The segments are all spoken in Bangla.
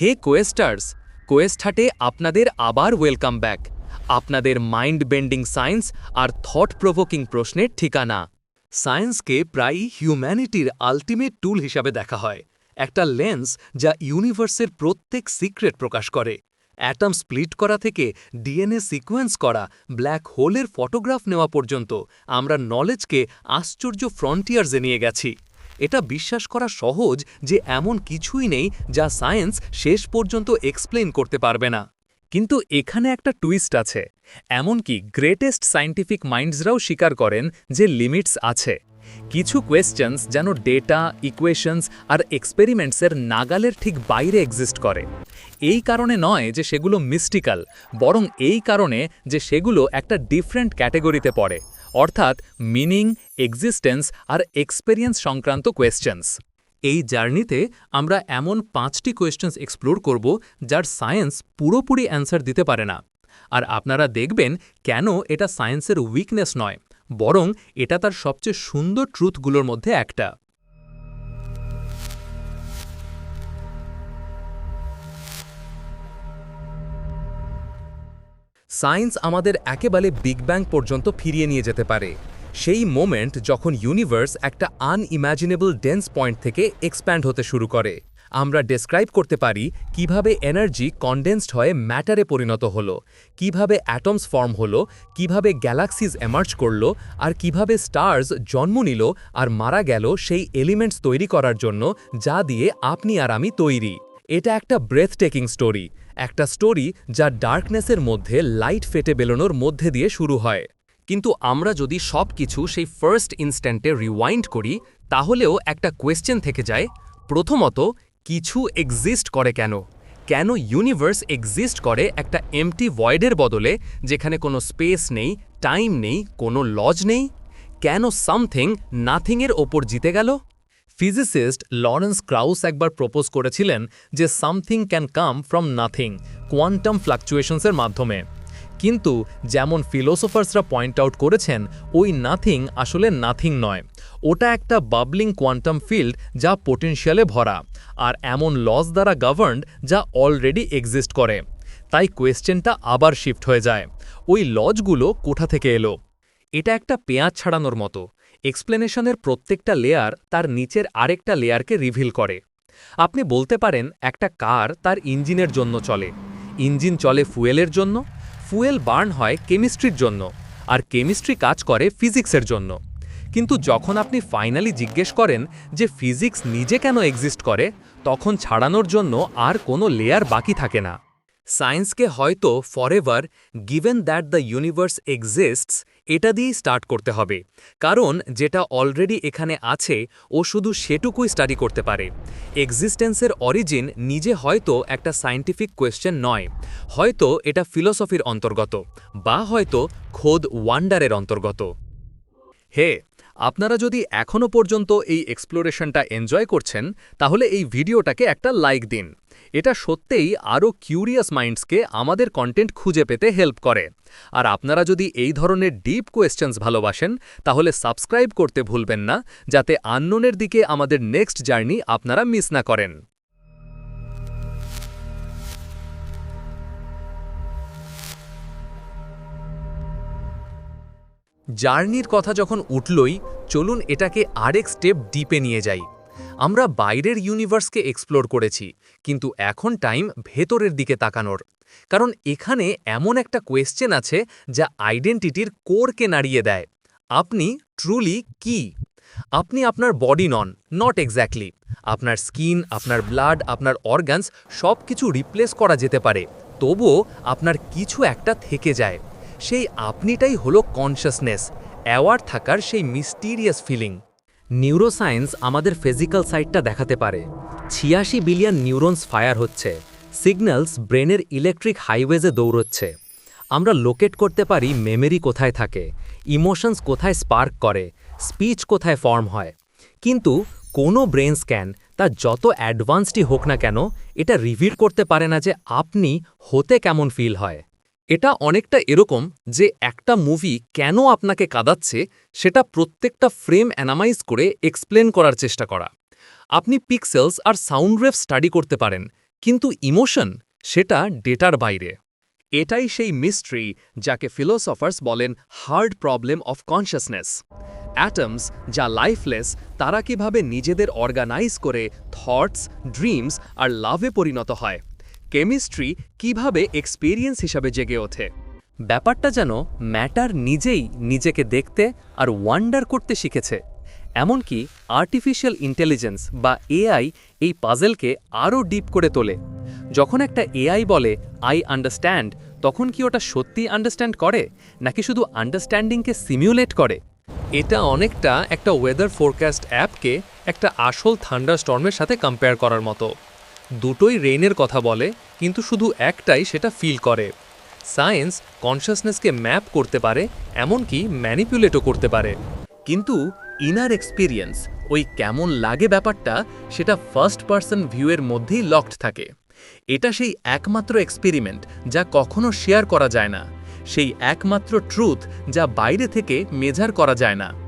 হে কোয়েস্টার্স, কোয়েস্ট হাটে আপনাদের আবার ওয়েলকাম ব্যাক। আপনাদের মাইন্ড বেন্ডিং সায়েন্স আর থট প্রভোকিং প্রশ্নের ঠিকানা। সায়েন্সকে প্রায়ই হিউম্যানিটির আলটিমেট টুল হিসাবে দেখা হয়। একটা লেন্স যা ইউনিভার্সের প্রত্যেক সিক্রেট প্রকাশ করে। অ্যাটম স্প্লিট করা থেকে ডিএনএ সিকোয়েন্স করা, ব্ল্যাক হোলের ফটোগ্রাফ নেওয়া পর্যন্ত আমরা নলেজকে আশ্চর্য ফ্রন্টিয়ার্সে নিয়ে গেছি। এটা বিশ্বাস করা সহজ যে এমন কিছুই নেই যা সায়েন্স শেষ পর্যন্ত এক্সপ্লেন করতে পারবে না। কিন্তু এখানে একটা টুইস্ট আছে, এমনকি গ্রেটেস্ট সায়েন্টিফিক মাইন্ডসরাও স্বীকার করেন যে লিমিটস আছে। কিছু কোয়েশ্চেন্স যেন ডেটা, ইকুয়েশনস আর এক্সপেরিমেন্টসের নাগালের ঠিক বাইরে এক্সিস্ট করে। এই কারণে নয় যে সেগুলো মিস্টিক্যাল, বরং এই কারণে যে সেগুলো একটা ডিফারেন্ট ক্যাটেগরিতে পড়ে। অর্থাৎ মিনিং, এক্সিস্টেন্স আর এক্সপেরিয়েন্স সংক্রান্ত কোয়েশ্চেন্স। এই জার্নিতে আমরা এমন পাঁচটি কোয়েশ্চেন্স এক্সপ্লোর করব যার সায়েন্স পুরোপুরি অ্যান্সার দিতে পারে না। আর আপনারা দেখবেন কেন এটা সায়েন্সের উইকনেস নয়, বরং এটা তার সবচেয়ে সুন্দর ট্রুথগুলোর মধ্যে একটা। সায়েন্স আমাদের একেবারে বিগ ব্যাং পর্যন্ত ফিরিয়ে নিয়ে যেতে পারে। সেই মোমেন্ট যখন ইউনিভার্স একটা আনইম্যাজিনেবল ডেন্স পয়েন্ট থেকে এক্সপ্যান্ড হতে শুরু করে। আমরা ডেসক্রাইব করতে পারি কীভাবে এনার্জি কনডেন্সড হয়ে ম্যাটারে পরিণত হলো, কীভাবে অ্যাটমস ফর্ম হলো, কীভাবে গ্যালাক্সিজ এমার্জ করল, আর কীভাবে স্টার্স জন্ম নিল আর মারা গেল সেই এলিমেন্টস তৈরি করার জন্য যা দিয়ে আপনি আর আমি তৈরি। এটা একটা ব্রেথ টেকিং স্টোরি একটা স্টোরি যা ডার্কনেসের মধ্যে লাইট ফেটে বেলোনোর মধ্যে দিয়ে শুরু হয়। কিন্তু আমরা যদি সব কিছু সেই ফার্স্ট ইনস্ট্যান্টে রিওয়াইন্ড করি, তাহলেও একটা কোয়েশ্চেন থেকে যায়, প্রথমত, কিছু এক্সিস্ট করে কেন? কেন ইউনিভার্স এক্সিস্ট করে একটা এমটি ভয়েডের বদলে, যেখানে কোনো স্পেস নেই টাইম নেই, কোনো লজ নেই? কেন সামথিং নাথিংয়ের ওপর জিতে গেল? ফিজিসিস্ট লরেন্স ক্রাউস একবার প্রপোজ করেছিলেন যে something can come from nothing, quantum ফ্লাকচুয়েশনসের মাধ্যমে। কিন্তু যেমন ফিলোসোফার্সরা পয়েন্ট আউট করেছেন, ওই নাথিং আসলে নাথিং নয়। ওটা একটা বাবলিং কোয়ান্টাম ফিল্ড যা পোটেনশিয়ালে ভরা, আর এমন লস দ্বারা গভর্নড যা অলরেডি এক্সিস্ট করে। তাই কোয়েশ্চেনটা আবার শিফট হয়ে যায়। ওই লজগুলো কোথা থেকে এলো? এটা একটা পেঁয়াজ ছাড়ানোর মতো। এক্সপ্লেনেশনের প্রত্যেকটা লেয়ার তার নিচের আরেকটা লেয়ারকে রিভিল করে। আপনি বলতে পারেন, একটা কার তার ইঞ্জিনের জন্য চলে। ইঞ্জিন চলে ফুয়েলের জন্য, ফুয়েল বার্ন হয় কেমিস্ট্রির জন্য, আর কেমিস্ট্রি কাজ করে ফিজিক্সের জন্য। কিন্তু যখন আপনি ফাইনালি জিজ্ঞেস করেন যে ফিজিক্স নিজে কেন এক্সিস্ট করে, তখন ছাড়ানোর জন্য আর কোনো লেয়ার বাকি থাকে না। সায়েন্সকে হয়তো forever given that the universe exists এটা দিয়েই স্টার্ট করতে হবে। কারণ যেটা অলরেডি এখানে আছে, ও শুধু সেটুকুই স্টাডি করতে পারে। এক্সিস্টেন্সের অরিজিন নিজে হয়তো একটা সায়েন্টিফিক কোয়েশ্চেন নয়। হয়তো এটা ফিলসফির অন্তর্গত, বা হয়তো খোদ ওয়ান্ডারের অন্তর্গত। হে আপনারা যদি এখনও পর্যন্ত এই এক্সপ্লোরেশনটা এনজয় করছেন, তাহলে এই ভিডিওটাকে একটা লাইক দিন। এটা সত্যিই আরও কিউরিয়াস মাইন্ডসকে আমাদের কন্টেন্ট খুঁজে পেতে হেল্প করে। আর আপনারা যদি এই ধরনের ডিপ কোয়েশ্চেন্স ভালোবাসেন, তাহলে সাবস্ক্রাইব করতে ভুলবেন না, যাতে আননোনের দিকে আমাদের নেক্সট জার্নি আপনারা মিস না করেন। জার্নির কথা যখন উঠলই, চলুন এটাকে আরেক স্টেপ ডিপে নিয়ে যাই। আমরা বাইরের ইউনিভার্সকে এক্সপ্লোর করেছি, কিন্তু এখন টাইম ভেতরের দিকে তাকানোর। কারণ এখানে এমন একটা কোয়েশ্চেন আছে যা আইডেন্টিটির কোরকে নাড়িয়ে দেয়। আপনি ট্রুলি কি? আপনি আপনার বডি নন, নট এক্স্যাক্টলি। আপনার স্কিন, আপনার ব্লাড, আপনার অর্গানস সব কিছু রিপ্লেস করা যেতে পারে। তবুও আপনার কিছু একটা থেকে যায়। সেই আপনিটাই হলো কনশাসনেস অ্যাওয়ার্ড থাকার সেই মিস্টিরিয়াস ফিলিং নিউরোসায়েন্স আমাদের ফিজিক্যাল সাইডটা দেখাতে পারে। ছিয়াশি বিলিয়ন নিউরনস ফায়ার হচ্ছে। সিগন্যালস ব্রেনের ইলেকট্রিক হাইওয়েজে দৌড়চ্ছে। আমরা লোকেট করতে পারি মেমরি কোথায় থাকে ইমোশনস কোথায় স্পার্ক করে স্পিচ কোথায় ফর্ম হয়। কিন্তু কোনো ব্রেন স্ক্যান তা যত অ্যাডভান্সডই হোক না কেন, এটা রিভিল করতে পারে না যে আপনি হতে কেমন ফিল হয়। এটা অনেকটা এরকম যে একটা মুভি কেন আপনাকে কাঁদাচ্ছে সেটা প্রত্যেকটা ফ্রেম অ্যানামাইজ করে এক্সপ্লেন করার চেষ্টা করা। আপনি পিক্সেলস আর সাউন্ড ওয়েভ স্টাডি করতে পারেন, কিন্তু ইমোশন সেটা ডেটার বাইরে। এটাই সেই মিস্ট্রি যাকে ফিলোসফার্স বলেন hard problem of consciousness atoms যা লাইফলেস তারা কীভাবে নিজেদের অর্গানাইজ করে থটস ড্রিমস আর লাভে পরিণত হয়। কেমিস্ট্রি কীভাবে এক্সপিরিয়েন্স হিসাবে জেগে ওঠে? ব্যাপারটা যেন ম্যাটার নিজেই নিজেকে দেখতে আর ওয়ান্ডার করতে শিখেছে। এমনকি আর্টিফিশিয়াল ইন্টেলিজেন্স বা এআই এই পাজেলকে আরও ডিপ করে তোলে। যখন একটা এআই বলে আই আন্ডারস্ট্যান্ড তখন কি ওটা সত্যি আন্ডারস্ট্যান্ড করে, নাকি শুধু আন্ডারস্ট্যান্ডিংকে সিমিউলেট করে? এটা অনেকটা একটা ওয়েদার ফোরকাস্ট অ্যাপকে একটা আসল থান্ডার স্টর্মের সাথে কম্পেয়ার করার মতো। দুটোই রেইনের কথা বলে, কিন্তু শুধু একটাই সেটা ফিল করে। সায়েন্স কনশাসনেসকে ম্যাপ করতে পারে, এমনকি ম্যানিপুলেটও করতে পারে। কিন্তু ইনার এক্সপিরিয়েন্স, ওই কেমন লাগে ব্যাপারটা, সেটা ফার্স্ট পার্সন ভিউয়ের মধ্যেই লকড থাকে। এটা সেই একমাত্র এক্সপেরিমেন্ট যা কখনো শেয়ার করা যায় না। সেই একমাত্র ট্রুথ যা বাইরে থেকে মেজার করা যায় না।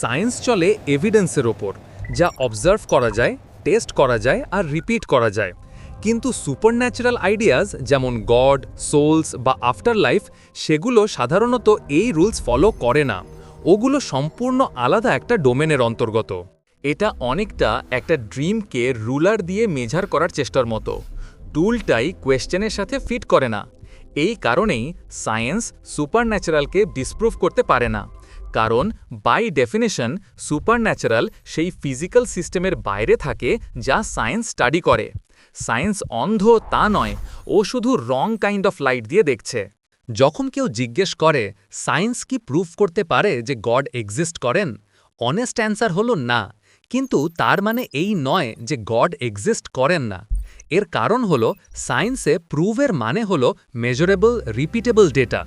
সায়েন্স চলে এভিডেন্সের ওপর, যা অবজার্ভ করা যায় টেস্ট করা যায় আর রিপিট করা যায়। কিন্তু সুপারন্যাচারাল আইডিয়াজ যেমন গড সোলস বা আফটার লাইফ সেগুলো সাধারণত এই রুলস ফলো করে না। ওগুলো সম্পূর্ণ আলাদা একটা ডোমেনের অন্তর্গত। এটা অনেকটা একটা ড্রিমকে রুলার দিয়ে মেজার করার চেষ্টার মতো। টুলটাই কোয়েশ্চেনের সাথে ফিট করে না। এই কারণেই সায়েন্স সুপারন্যাচারালকে ডিসপ্রুভ করতে পারে না। কারণ বাই ডেফিনেশন সুপারন্যাচারাল সেই ফিজিক্যাল সিস্টেমের বাইরে থাকে যা সায়েন্স স্টাডি করে। সায়েন্স অন্ধ তা নয়, ও শুধু রং কাইন্ড অফ লাইট দিয়ে দেখছে। যখন কেউ জিজ্ঞেস করে সায়েন্স কি প্রুফ করতে পারে যে গড এক্সিস্ট করেন? অনেস্ট অ্যান্সার হলো না, কিন্তু তার মানে এই নয় যে গড এক্সিস্ট করেন না। এর কারণ হল সায়েন্সে প্রুভের মানে হল মেজারেবল রিপিটেবল ডেটা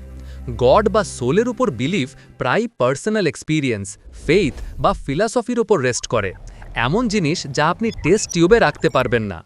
গড বা সোলের উপর বিলিফ প্রায় পার্সোনাল এক্সপিরিয়েন্স, ফেইথ বা ফিলসফির উপর রেস্ট করে। এমন জিনিস যা আপনি টেস্ট টিউবে রাখতে পারবেন না।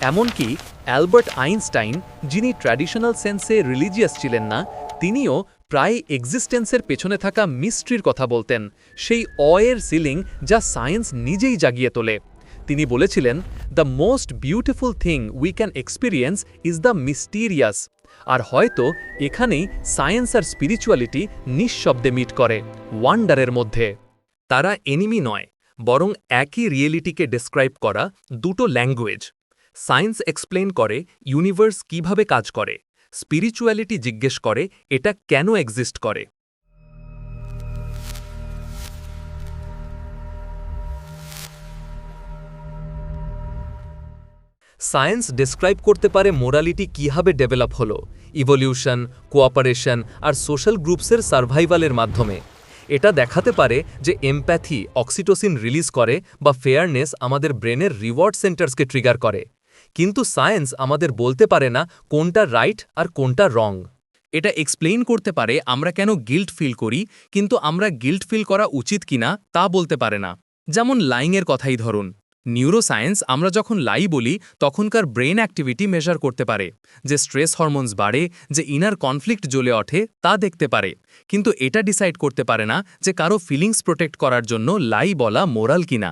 এমনকি অ্যালবার্ট আইনস্টাইন, যিনি ট্র্যাডিশনাল সেন্সে রিলিজিয়াস ছিলেন না, তিনিও প্রায় এক্সিস্টেন্সের পেছনে থাকা মিস্ট্রির কথা বলতেন, সেই অয়ের সিলিং যা সায়েন্স নিজেই জাগিয়ে তোলে। তিনি বলেছিলেন, the most beautiful thing we can experience is the mysterious. আর হয়তো এখানেই সায়েন্স আর স্পিরিচুয়ালিটি নিঃশব্দে মিট করে ওয়ান্ডারের মধ্যে। তারা এনিমি নয়, বরং একই রিয়েলিটিকে ডেসক্রাইব করা দুটো ল্যাঙ্গুয়েজ সায়েন্স এক্সপ্লেন করে ইউনিভার্স কীভাবে কাজ করে স্পিরিচুয়ালিটি জিজ্ঞেস করে এটা কেন এক্সিস্ট করে। সায়েন্স ডেসক্রাইব করতে পারে মোরালিটি কীভাবে ডেভেলপ হলো, ইভলিউশন, কোঅপারেশন আর সোশ্যাল গ্রুপসের সার্ভাইভালের মাধ্যমে। এটা দেখাতে পারে যে এমপ্যাথি, অক্সিটোসিন রিলিজ করে বা ফেয়ারনেস আমাদের ব্রেনের রিওয়ার্ড সেন্টার্সকে ট্রিগার করে। কিন্তু সায়েন্স আমাদের বলতে পারে না কোনটা রাইট আর কোনটা রং। এটা এক্সপ্লেইন করতে পারে আমরা কেন গিল্ট ফিল করি, কিন্তু আমরা গিল্ট ফিল করা উচিত কিনা তা বলতে পারে না। যেমন লাইংয়ের কথাই ধরুন। নিউরোসায়েন্স আমরা যখন লাই বলি, তখনকার ব্রেন অ্যাক্টিভিটি মেজার করতে পারে, যে স্ট্রেস হরমোনস বাড়ে, যে ইনার কনফ্লিক্ট জ্বলে ওঠে, তা দেখতে পারে। কিন্তু এটা ডিসাইড করতে পারে না যে কারও ফিলিংস প্রোটেক্ট করার জন্য লাই বলা মোরাল কিনা।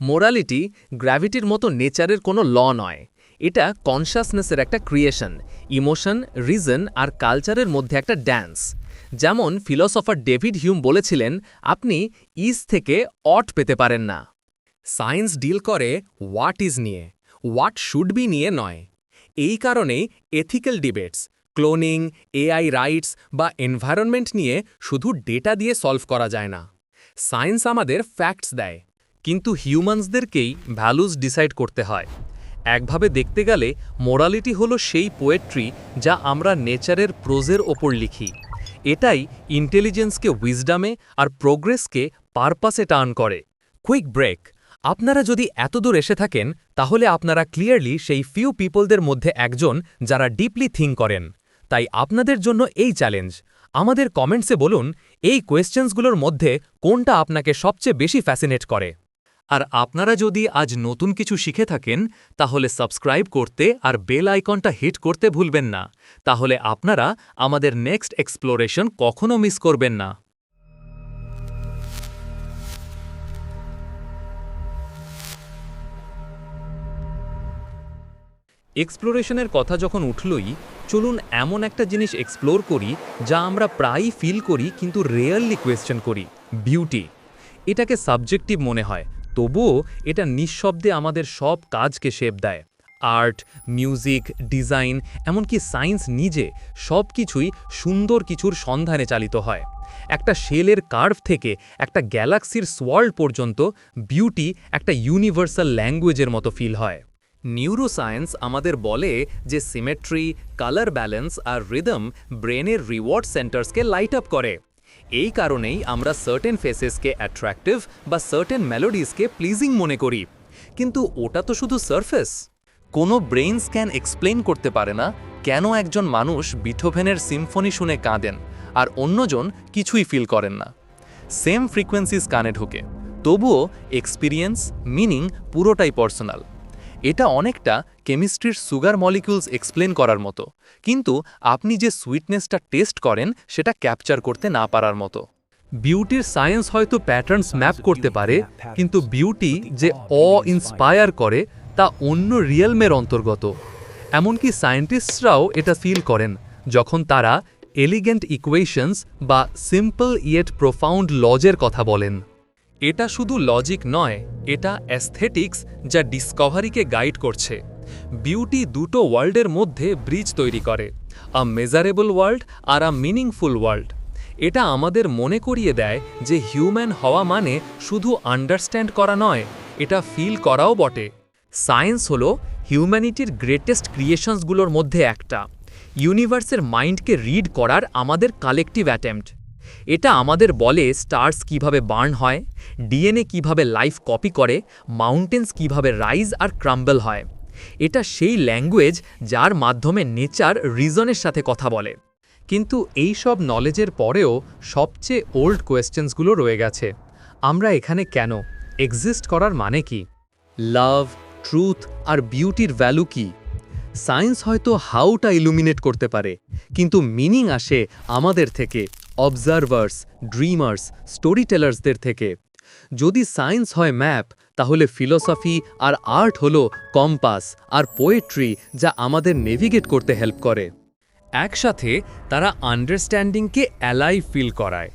মোরালিটি গ্র্যাভিটির মতো নেচারের কোনো ল নয়। এটা কনশাসনেসের একটা ক্রিয়েশন ইমোশন রিজন আর কালচারের মধ্যে একটা ড্যান্স যেমন ফিলসফার ডেভিড হিউম বলেছিলেন, আপনি ইজ থেকে অট পেতে পারেন না। সায়েন্স ডিল করে হোয়াট ইজ নিয়ে, হোয়াট শুড বি নিয়ে নয়। এই কারণেই ethical debates, cloning, AI rights বা এনভায়রনমেন্ট নিয়ে শুধু ডেটা দিয়ে সলভ করা যায় না। সায়েন্স আমাদের ফ্যাক্টস দেয়, কিন্তু হিউম্যানসদেরকেই ভ্যালুজ ডিসাইড করতে হয়। একভাবে দেখতে গেলে মোরালিটি হলো সেই পোয়েট্রি যা আমরা নেচারের প্রোজের ওপর লিখি। এটাই ইন্টেলিজেন্সকে উইজডামে আর প্রোগ্রেসকে পারপাসে টার্ন করে। কুইক ব্রেক আপনারা যদি এতদূর এসে থাকেন, তাহলে আপনারা ক্লিয়ারলি সেই ফিউ পিপলদের মধ্যে একজন যারা ডিপলি থিঙ্ক করেন। তাই আপনাদের জন্য এই চ্যালেঞ্জ আমাদের কমেন্টসে বলুন, এই কোয়েশ্চেন্সগুলোর মধ্যে কোনটা আপনাকে সবচেয়ে বেশি ফ্যাসিনেট করে? আর আপনারা যদি আজ নতুন কিছু শিখে থাকেন, তাহলে সাবস্ক্রাইব করতে আর বেল আইকনটা হিট করতে ভুলবেন না। তাহলে আপনারা আমাদের নেক্সট এক্সপ্লোরেশন কখনও মিস করবেন না। এক্সপ্লোরেশনের কথা যখন উঠলই, চলুন এমন একটা জিনিস এক্সপ্লোর করি যা আমরা প্রায়ই ফিল করি কিন্তু রিয়েললি কোয়েশ্চেন করি বিউটি এটাকে সাবজেক্টিভ মনে হয়, তবুও এটা নিঃশব্দে আমাদের সব কাজকে শেপ দেয়। আর্ট মিউজিক ডিজাইন এমনকি সায়েন্স নিজে সব কিছুই সুন্দর কিছুর সন্ধানে চালিত হয়। একটা শেলের কার্ভ থেকে একটা গ্যালাক্সির সোয়ার্ল্ড পর্যন্ত বিউটি একটা ইউনিভার্সাল ল্যাঙ্গুয়েজের মতো ফিল হয়। নিউরোসায়েন্স আমাদের বলে যে সিমেট্রি কালার ব্যালেন্স আর রিদম ব্রেনের রিওয়ার্ড সেন্টার্সকে লাইট আপ করে। এই কারণেই আমরা সার্টেন ফেসেসকে অ্যাট্রাক্টিভ বা সার্টেন মেলোডিজকে প্লিজিং মনে করি। কিন্তু ওটা তো শুধু সারফেস কোনো ব্রেইন স্ক্যান এক্সপ্লেন করতে পারে না কেন একজন মানুষ বিথোভেনের সিম্ফনি শুনে কাঁদেন আর অন্যজন কিছুই ফিল করেন না। সেম ফ্রিকোয়েন্সিস কানে ঢোকে। তবুও এক্সপিরিয়েন্স মিনিং পুরোটাই পার্সোনাল এটা অনেকটা কেমিস্ট্রির সুগার মলিকিউলস এক্সপ্লেন করার মতো। কিন্তু আপনি যে সুইটনেসটা টেস্ট করেন, সেটা ক্যাপচার করতে না পারার মতো। বিউটির সায়েন্স হয়তো প্যাটার্নস ম্যাপ করতে পারে, কিন্তু বিউটি যে অ ইন্সপায়ার করে, তা অন্য রিয়েলমের অন্তর্গত। এমনকি সায়েন্টিস্টরাও এটা ফিল করেন, যখন তারা এলিগেন্ট ইকুয়েশনস বা সিম্পল ইয়েট প্রোফাউন্ড লজের কথা বলেন। এটা শুধু লজিক নয়, এটা অ্যাস্থেটিক্স যা ডিসকভারিকে গাইড করছে। বিউটি দুটো ওয়ার্ল্ডের মধ্যে ব্রিজ তৈরি করে, আ মেজারেবল ওয়ার্ল্ড আর আ মিনিংফুল ওয়ার্ল্ড। এটা আমাদের মনে করিয়ে দেয় যে হিউম্যান হওয়া মানে শুধু আন্ডারস্ট্যান্ড করা নয়, এটা ফিল করাও বটে। সায়েন্স হলো হিউম্যানিটির গ্রেটেস্ট ক্রিয়েশনসগুলোর মধ্যে একটা। ইউনিভার্সের মাইন্ডকে রিড করার আমাদের কালেকটিভ অ্যাটেম্প্ট। এটা আমাদের বলে স্টার্স কীভাবে বার্ন হয়, ডিএনএ কীভাবে লাইফ কপি করে, মাউন্টেন্স কীভাবে রাইজ আর ক্রাম্বল হয়। এটা সেই ল্যাঙ্গুয়েজ যার মাধ্যমে নেচার রিজনের সাথে কথা বলে। কিন্তু এই সব নলেজের পরেও সবচেয়ে ওল্ড কোয়েশ্চেন্সগুলো রয়ে গেছে। আমরা এখানে কেন? এক্সিস্ট করার মানে কি? লাভ, ট্রুথ আর বিউটির ভ্যালু কি? সায়েন্স হয়তো হাউটা ইলুমিনেট করতে পারে, কিন্তু মিনিং আসে আমাদের থেকে। অবজারভার্স ড্রিমার্স স্টোরি টেলার্সদের থেকে। যদি সায়েন্স হয় ম্যাপ তাহলে ফিলসফি আর আর্ট হলো কম্পাস আর পোয়েট্রি যা আমাদের নেভিগেট করতে হেল্প করে। একসাথে তারা আন্ডারস্ট্যান্ডিংকে অ্যালাই ফিল করায়।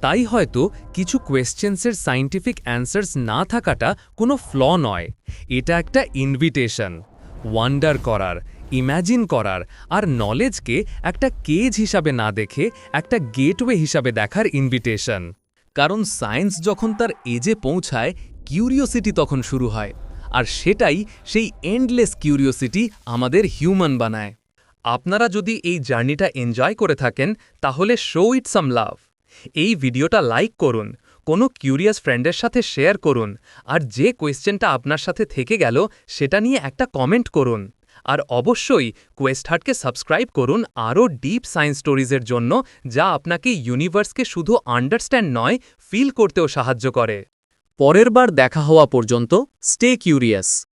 তাই হয়তো কিছু কোয়েশ্চেন্সের সাইন্টিফিক অ্যান্সার্স না থাকাটা কোনো ফ্ল নয়। এটা একটা ইনভিটেশন ওয়ান্ডার করার ইম্যাজিন করার আর নলেজকে একটা কেজ হিসাবে না দেখে একটা গেটওয়ে হিসাবে দেখার ইনভিটেশন কারণ সায়েন্স যখন তার এজে পৌঁছায় কিউরিওসিটি তখন শুরু হয়। আর সেটাই সেই এন্ডলেস কিউরিওসিটি আমাদের হিউম্যান বানায়। আপনারা যদি এই জার্নিটা এনজয় করে থাকেন, তাহলে শো ইট সাম লাভ এই ভিডিওটা লাইক করুন, কোনো কিউরিয়াস ফ্রেন্ডের সাথে শেয়ার করুন, আর যে কোয়েশ্চেনটা আপনার সাথে থেকে গেল, সেটা নিয়ে একটা কমেন্ট করুন। আর অবশ্যই কোয়েস্ট হার্টকে সাবস্ক্রাইব করুন আরও ডিপ সায়েন্স স্টোরিজের জন্য, যা আপনাকে ইউনিভার্সকে শুধু আন্ডারস্ট্যান্ড নয়, ফিল করতেও সাহায্য করে। পরের বার দেখা হওয়া পর্যন্ত, স্টে কিউরিয়াস।